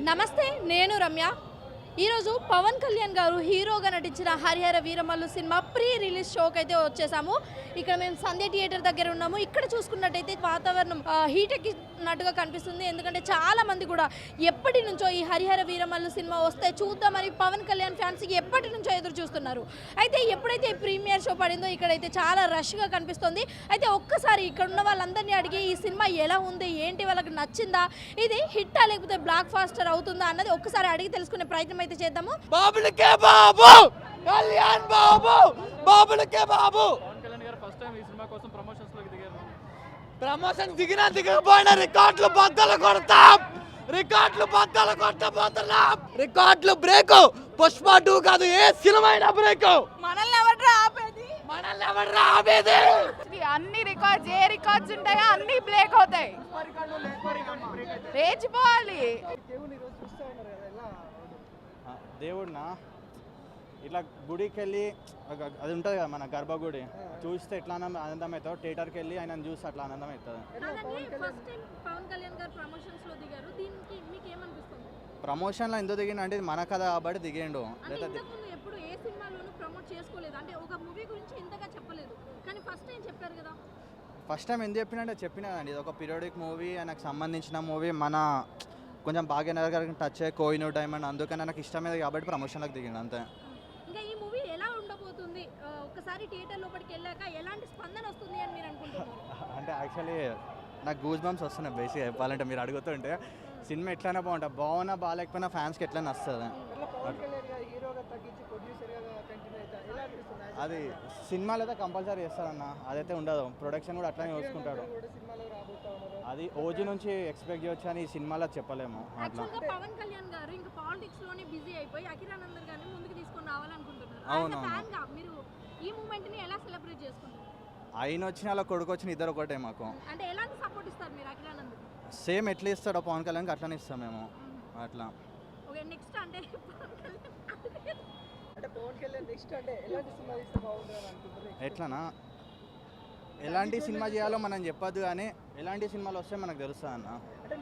నమస్తే నేను రమ్య. ఈరోజు పవన్ కళ్యాణ్ గారు హీరోగా నటించిన Harihara Veeramallu cinema pre release షోకి అయితే వచ్చేసాము. ఇక్కడ మేము సంధ్య థియేటర్ దగ్గర ఉన్నాము. ఇక్కడ చూసుకున్నట్టయితే వాతావరణం హీట్ ఎక్కినట్టుగా కనిపిస్తుంది. ఎందుకంటే చాలా మంది కూడా ఎప్పటి నుంచో ఈ హరిహర వీరమల్లు సినిమా వస్తే చూద్దామని పవన్ కళ్యాణ్ ఫ్యాన్స్ ఎప్పటి నుంచో ఎదురు చూస్తున్నారు. అయితే ఎప్పుడైతే ప్రీమియర్ షో పడిందో ఇక్కడైతే చాలా రష్గా కనిపిస్తుంది. అయితే ఒక్కసారి ఇక్కడ ఉన్న వాళ్ళందరినీ అడిగి ఈ సినిమా ఎలా ఉంది? ఏంటి? వాళ్ళకి నచ్చిందా? ఇది హిట్టా లేకపోతే బ్లాక్ ఫాస్టర్ అవుతుందా? అన్నది ఒక్కసారి అడిగి తెలుసుకునే ప్రయత్నం అయితే చేద్దాము? బాబులకే బాబు! కళ్యాణ్ బాబు! బాబులకే బాబు! పవన్ కళ్యాణ్ గారు ఫస్ట్ టైం ఈ సినిమా కోసం ప్రమోషన్స్లోకి దిగారు. ప్రమోషన్ దిగినా దిగకపోయినా రికార్డులు బద్దలు కొడతాం! రికార్డులు బద్దలు కొట్టబోతున్నాం! రికార్డులు బ్రేక్! పుష్ప టూ కాదు ఏ సినిమా అయినా బ్రేక్! మనల్ని ఎవరు ఆపేది? మనల్ని ఎవరు ఆపేది? అన్ని రికార్డ్స్ ఏ రికార్డ్స్ ఉంటాయో అన్ని బ్రేక్ అవుతాయి. లేచిపోవాలి. ఆ, దేవుడినా? ఇట్లా గుడికి వెళ్ళి అది ఉంటుంది కదా మన గర్భగుడి. చూస్తే ఎట్లా ఆనందం ఆనందం అవుతుందో థియేటర్కి వెళ్ళి ఆయన చూసి అట్లా ఆనందం అవుతుంది ఫస్ట్ టైం పవన్ కళ్యాణ్ గారు ప్రమోషన్స్లో దిగారు. దీనికి మీకు ఏమనిపిస్తుంది ప్రమోషన్లో ఎందుకు దిగిండు? అంటే మన కథ కాబట్టి దిగిండు. అంటే లేదా ఇంతకుముందు ఎప్పుడు ఏ సినిమాలోనూ ప్రమోట్ చేసుకోలేదు. అంటే ఒక మూవీ గురించి ఇంతగా చెప్పలేదు. కానీ ఫస్ట్ టైం చెప్పారు కదా. ఫస్ట్ టైం ఎందుకు చెప్పినంటే చెప్పినా అండి ఇది ఒక పీరియాడిక్ మూవీ ఆయనకు సంబంధించిన మూవీ. మన కొంచెం భాగ్యనగర్ గారికి టచ్ అయ్యే కోయినూ డైమండ్ అందుకని నాకు ఇష్టమేది కాబట్టి ప్రమోషన్లకు దిగిండు అంతే. ఇంకా ఈ మూవీ ఎలా ఉండబోతుంది? ఆ, ఒక్కసారి థియేటర్ లోపలికి వెళ్ళాక ఎలాంటి స్పందన వస్తుంది అని మీరు అనుకుంటున్నారు? అంటే యాక్చువల్లీ నాకు గూస్ బంప్స్ వస్తున్నాయి బేసిక్ చెప్పాలంటే మీరు అడుగుతుంటే. సినిమా ఎట్లైనా బాగుంటుంది. బాగున్నా బాగాలేకపోయినా ఫ్యాన్స్కి ఎట్లైనా వస్తుంది అది సినిమాలో అయితే కంపల్సరీ చేస్తారన్న. అదైతే ఉండదు. ప్రొడక్షన్ కూడా అట్లానే చూసుకుంటాడు. అది ఓజీ నుంచి ఎక్స్పెక్ట్ చేయొచ్చు అని ఈ సినిమాలో చెప్పలేము. అట్లా. పవన్ కళ్యాణ్ గారు ఇంకా పాలిటిక్స్లోనే బిజీ అయిపోయి అఖిరానందర్ గారిని ముందుకు తీసుకొని రావాలనుకుంటున్నారు. అవును, మీరు ఈ మూమెంట్ని ఎలా సెలబ్రేట్ చేసుకుంటారు ఆయన వచ్చిన అలా కొడుకు వచ్చిన ఇద్దరు ఒకటే మాకు. అంటే ఎలాంటి సపోర్ట్ ఇస్తారు మీరు అఖిరానంద్ సేమ్ ఎట్లా ఇస్తాడో పవన్ కళ్యాణ్కి అట్లానే ఇస్తాం మేము. అట్లా. ఓకే నెక్స్ట్ అంటే ఎట్లనా? ఎలాంటి సినిమా చేయాలో మనం చెప్పొద్దు కానీ ఎలాంటి సినిమాలు వస్తే మనకు తెలుస్తుంది అన్న. అంటే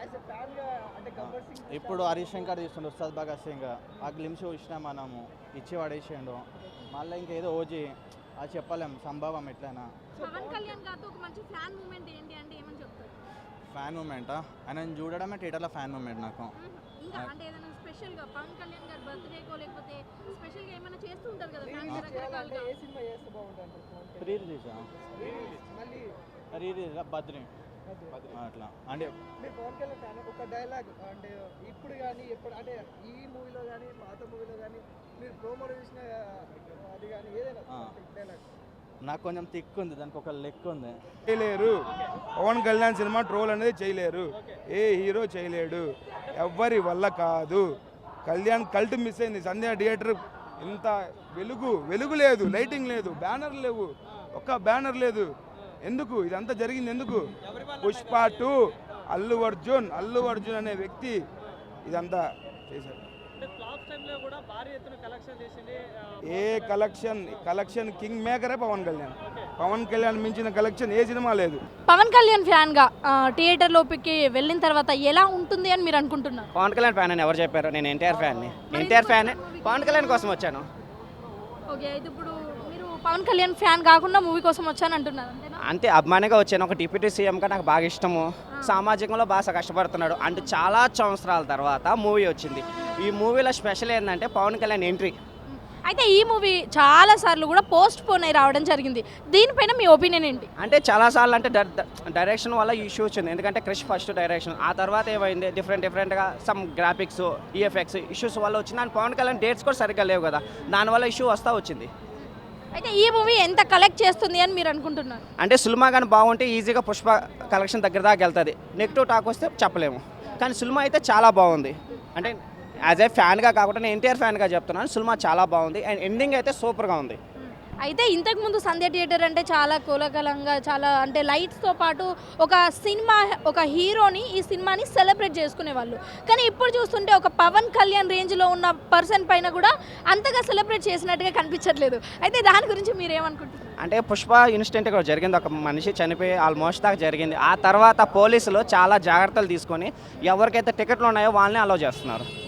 యాజ్ ఎ ఫ్యాన్గా అంటే గబ్బర్ సింగ్ ఇప్పుడు హరీష్ శంకర్ తీస్తుండే ఉస్తాద్ భగత్ సింగ్. ఆ గ్లిమ్స్ చూసినా మనము ఇచ్చి పడేసిండు. మళ్ళీ ఇంకేదో ఓజీ అది చెప్పలేం సంభవం ఎట్లయినా. ఫ్యాన్ మూమెంటా? ఆయన చూడడమే థియేటర్లో ఫ్యాన్ మూమెంట్ నాకు. ఇంకా అంటే ఏదైనా స్పెషల్గా పవన్ కళ్యాణ్ గారి బర్త్డేకో లేకపోతే స్పెషల్గా ఏమైనా చేస్తూ ఉంటారు కదా ఫ్యాన్స్ చేయాలంటే రకరకాలుగా? ఏ సినిమా చేస్తే బాగుంటుంది రిలీజా మళ్ళీ రిలీజ్. అట్లా. అంటే మీరు పవన్ కళ్యాణ్ ఫ్యాన్ ఒక డైలాగ్. అంటే ఇప్పుడు కానీ ఎప్పుడు అంటే ఈ మూవీలో కానీ పాత మూవీలో కానీ మీరు ప్రోమోలో చూసిన అది కానీ ఏదైనా. డైలాగ్. నాకు కొంచెం థిక్ ఉంది దానికి ఒక లెక్ ఉంది. చేయలేరు. పవన్ కళ్యాణ్ సినిమా ట్రోల్ అనేది చేయలేరు. ఏ హీరో చేయలేడు. ఎవ్వరి వల్ల కాదు. కళ్యాణ్ కల్ట్ మిస్ అయింది. సంధ్యా థియేటర్ ఇంత వెలుగు వెలుగు లేదు లైటింగ్ లేదు బ్యానర్ లేవు. ఒక్క బ్యానర్ లేదు. ఎందుకు? ఇదంతా జరిగింది ఎందుకు? పుష్ప టూ అల్లు అర్జున్ అల్లు అర్జున్ అనే వ్యక్తి ఇదంతా చేశాడు టైంలో కూడా భారీ ఎత్తున కలెక్షన్ చేసింది ఏ కలెక్షన్ కలెక్షన్ కింగ్ మేకరే పవన్ కళ్యాణ్. పవన్ కళ్యాణ్ మించిన కలెక్షన్ ఏ సినిమా లేదు. పవన్ కళ్యాణ్ ఫ్యాన్గా థియేటర్ లోపలికి వెళ్ళిన తర్వాత ఎలా ఉంటుంది అని మీరు అనుకుంటున్నారు? పవన్ కళ్యాణ్ ఫ్యాన్ అని ఎవరు చెప్పారు? నేను NTR ఫ్యాన్ని. NTR fan. Pawan Kalyan కోసం వచ్చాను. ఓకే అయితే ఇప్పుడు మీరు పవన్ కళ్యాణ్ ఫ్యాన్ కాకుండా మూవీ కోసం వచ్చాను అంటున్నారు అంతే అభిమానిగా వచ్చాను. ఒక డిప్యూటీ సీఎంగా నాకు బాగా ఇష్టము. సామాజికంలో బాగా కష్టపడుతున్నాడు. అంటే చాలా సంవత్సరాల తర్వాత మూవీ వచ్చింది. ఈ మూవీలో స్పెషల్ ఏంటంటే పవన్ కళ్యాణ్ ఎంట్రీ. అయితే ఈ మూవీ చాలా సార్లు కూడా పోస్ట్ పోన్ అయి రావడం జరిగింది. దీనిపైన మీ ఒపీనియన్ ఏంటి? అంటే చాలాసార్లు అంటే డైరెక్షన్ వల్ల ఇష్యూ వచ్చింది. ఎందుకంటే క్రిష్ ఫస్ట్ డైరెక్షన్. ఆ తర్వాత ఏమైంది? డిఫరెంట్ డిఫరెంట్గా సమ్ గ్రాఫిక్స్ ఈఎఫ్ఎక్స్ ఇష్యూస్ వల్ల వచ్చింది. అండ్ పవన్ కళ్యాణ్ డేట్స్ కూడా సరిగ్గా లేవు కదా. దానివల్ల ఇష్యూ వస్తూ వచ్చింది. అయితే ఈ మూవీ ఎంత కలెక్ట్ చేస్తుంది అని మీరు అనుకుంటున్నారు? అంటే సినిమా కానీ బాగుంటే ఈజీగా పుష్ప కలెక్షన్ దగ్గర దాకా వెళ్తుంది. నెగిటివ్ టాక్ వస్తే చెప్పలేము. కానీ సినిమా అయితే చాలా బాగుంది. అంటే యాజ్ ఏ ఫ్యాన్గా కాకుండా నేను ఎన్టీఆర్ ఫ్యాన్గా చెప్తున్నాను. సినిమా చాలా బాగుంది. అండ్ ఎండింగ్ అయితే సూపర్గా ఉంది. అయితే ఇంతకు ముందు సంధ్య థియేటర్ అంటే చాలా కోలాహలంగా చాలా అంటే లైట్స్తో పాటు ఒక సినిమా ఒక హీరోని ఈ సినిమాని సెలబ్రేట్ చేసుకునేవాళ్ళు. కానీ ఇప్పుడు చూస్తుంటే ఒక పవన్ కళ్యాణ్ రేంజ్లో ఉన్న పర్సన్ పైన కూడా అంతగా సెలబ్రేట్ చేసినట్టుగా కనిపించట్లేదు. అయితే దాని గురించి మీరు ఏమనుకుంటున్నారు అంటే పుష్ప ఇన్సిడెంట్ ఇక్కడ జరిగింది. ఒక మనిషి చనిపోయి ఆల్మోస్ట్ దాకా జరిగింది. ఆ తర్వాత పోలీసులు చాలా జాగ్రత్తలు తీసుకొని ఎవరికైతే టికెట్లు ఉన్నాయో వాళ్ళని అలౌ చేస్తున్నారు.